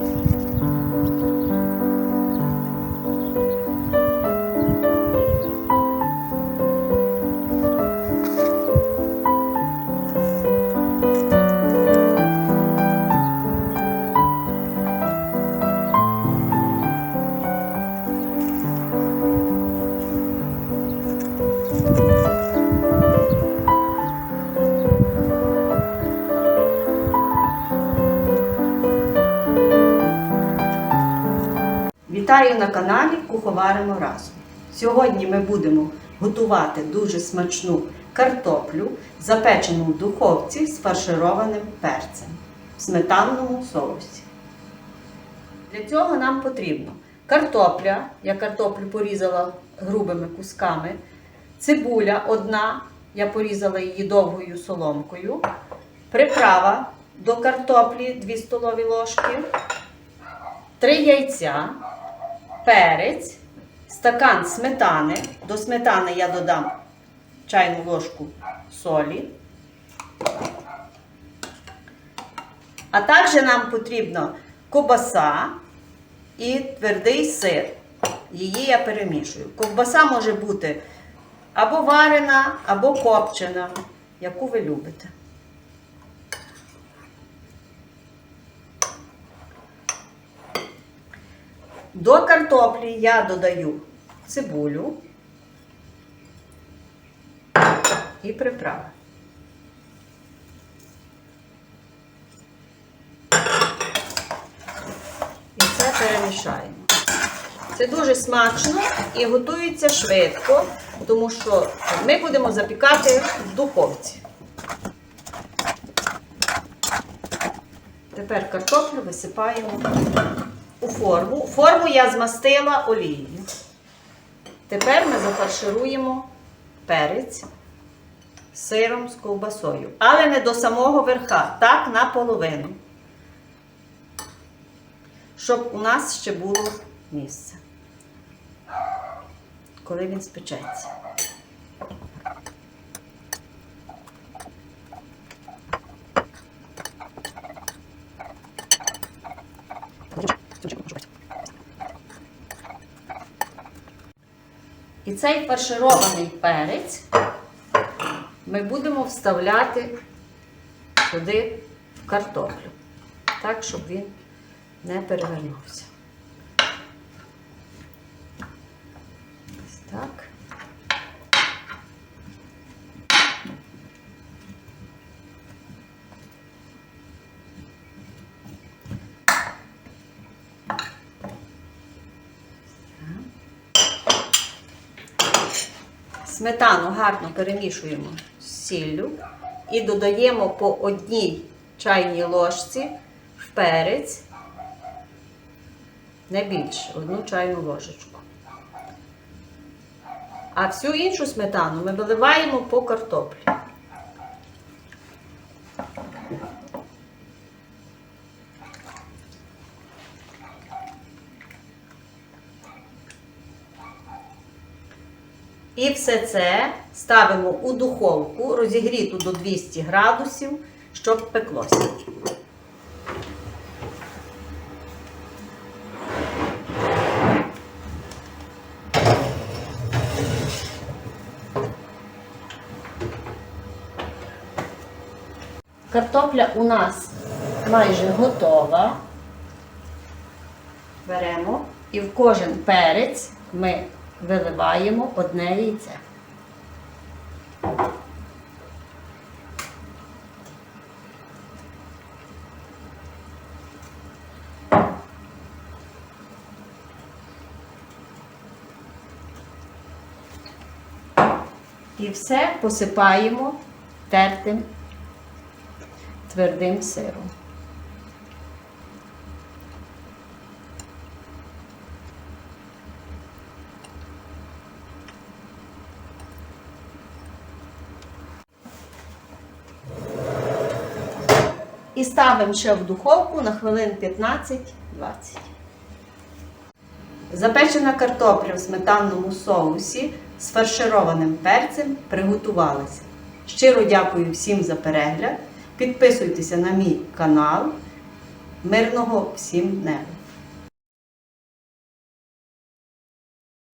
嗯 Вітаю на каналі Куховаримо разом. Сьогодні ми будемо готувати дуже смачну картоплю, запечену в духовці з фаршированим перцем в сметанному соусі. Для цього нам потрібно картопля, я картоплю порізала грубими кусками, цибуля одна, я порізала її довгою соломкою, приправа до картоплі 2 столові ложки, 3 яйця, перець, стакан сметани. До сметани я додам чайну ложку солі. А також нам потрібно ковбаса і твердий сир. Її я перемішую. Ковбаса може бути або варена, або копчена, яку ви любите. До картоплі я додаю цибулю і приправи. І це перемішаємо. Це дуже смачно і готується швидко, тому що ми будемо запікати в духовці. Тепер картоплю висипаємо у форму. Форму я змастила олією. Тепер ми зафаршируємо перець сиром з ковбасою. Але не до самого верха, так наполовину. Щоб у нас ще було місце, коли він спечеться. І цей фарширований перець ми будемо вставляти сюди в картоплю, так, щоб він не перевернувся. Сметану гарно перемішуємо з сіллю і додаємо по одній чайній ложці в перець, не більше, одну чайну ложечку. А всю іншу сметану ми виливаємо по картоплі. І все це ставимо у духовку, розігріту до 200 градусів, щоб пеклося. Картопля у нас майже готова. Беремо і в кожен перець ми виливаємо одне яйце. І все посипаємо тертим твердим сиром. І ставимо ще в духовку на хвилин 15-20. Запечена картопля в сметанному соусі з фаршированим перцем приготувалася. Щиро дякую всім за перегляд. Підписуйтеся на мій канал Мирного всім неба!